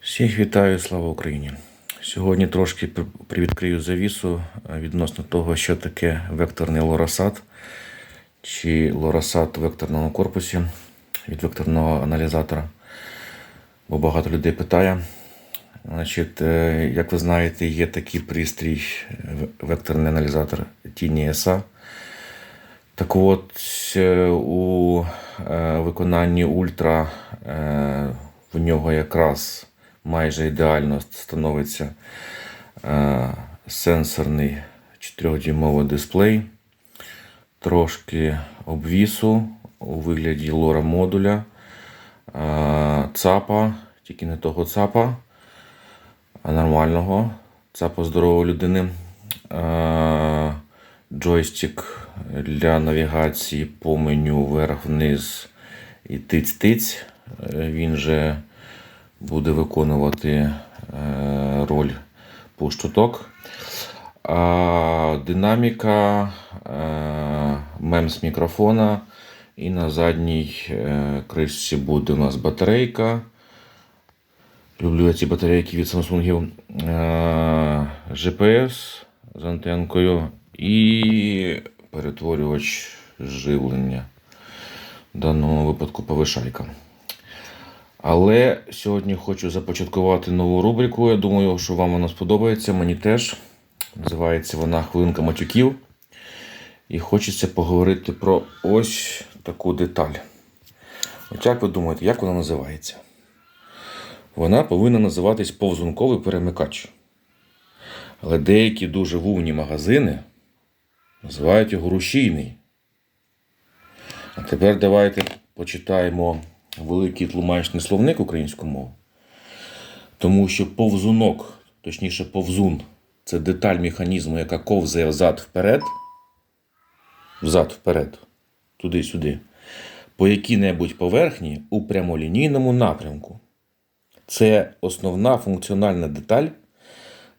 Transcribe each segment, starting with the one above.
Всіх вітаю, слава Україні! Сьогодні трошки привідкрию завісу е, відносно того, що таке векторний лорасат чи лорасат в векторному корпусі від векторного аналізатора. Бо багато людей питає. Значить, е, як ви знаєте, є такий пристрій е, векторний аналізатор Tiny SA. Так от, у виконанні Ультра в нього якраз майже ідеально становиться е, сенсорний 4-дюймовий дисплей, трошки обвісу у вигляді лора модуля, е, ЦАПа, тільки не того ЦАПа, а нормального ЦАПа здорової людини. Е, Джойстик для навігації по меню вверх-вниз і тиць-тиць. Він же буде виконувати е, роль пуштуток. А динаміка е, мемс мікрофона. І на задній е, кришці буде у нас батарейка. Люблю я ці батарейки від Samsung. GPS з антенкою і перетворювач живлення. В даному випадку повишайка. Але сьогодні хочу започаткувати нову рубрику. Я думаю, що вам вона сподобається. Мені теж. Називається вона Хвилинка матюків. І хочеться поговорити про ось таку деталь. От як ви думаєте, як вона називається? Вона повинна називатись повзунковий перемикач. Але деякі дуже вумні магазини називають його рушійний. А тепер давайте почитаємо великий тлумачний словник української мови. Тому що повзунок, точніше повзун, це деталь механізму, яка ковзає взад вперед, взад вперед, туди-сюди, по якій-небудь поверхні у прямолінійному напрямку. Це основна функціональна деталь,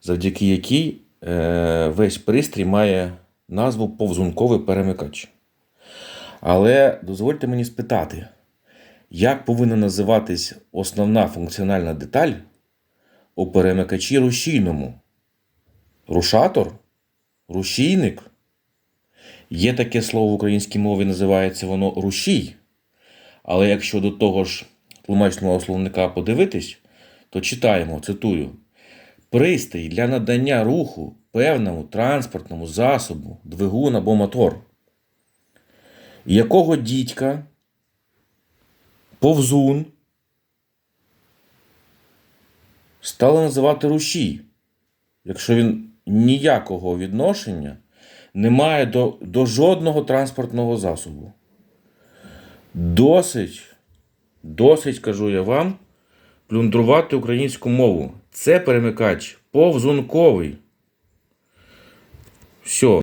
завдяки якій е, весь пристрій має назву повзунковий перемикач. Але дозвольте мені спитати, як повинна називатись основна функціональна деталь у перемикачі рушійному? Рушатор? Рушійник? Є таке слово в українській мові, називається воно рушій. Але якщо до того ж тлумачного словника подивитись, то читаємо, цитую: пристрій для надання руху певному транспортному засобу, двигун або мотор. Якого дідька повзун стали називати рушій, якщо він ніякого відношення не має до, до жодного транспортного засобу. Досить, досить, кажу я вам, плюндрувати українську мову. Це перемикач повзунковий. Все.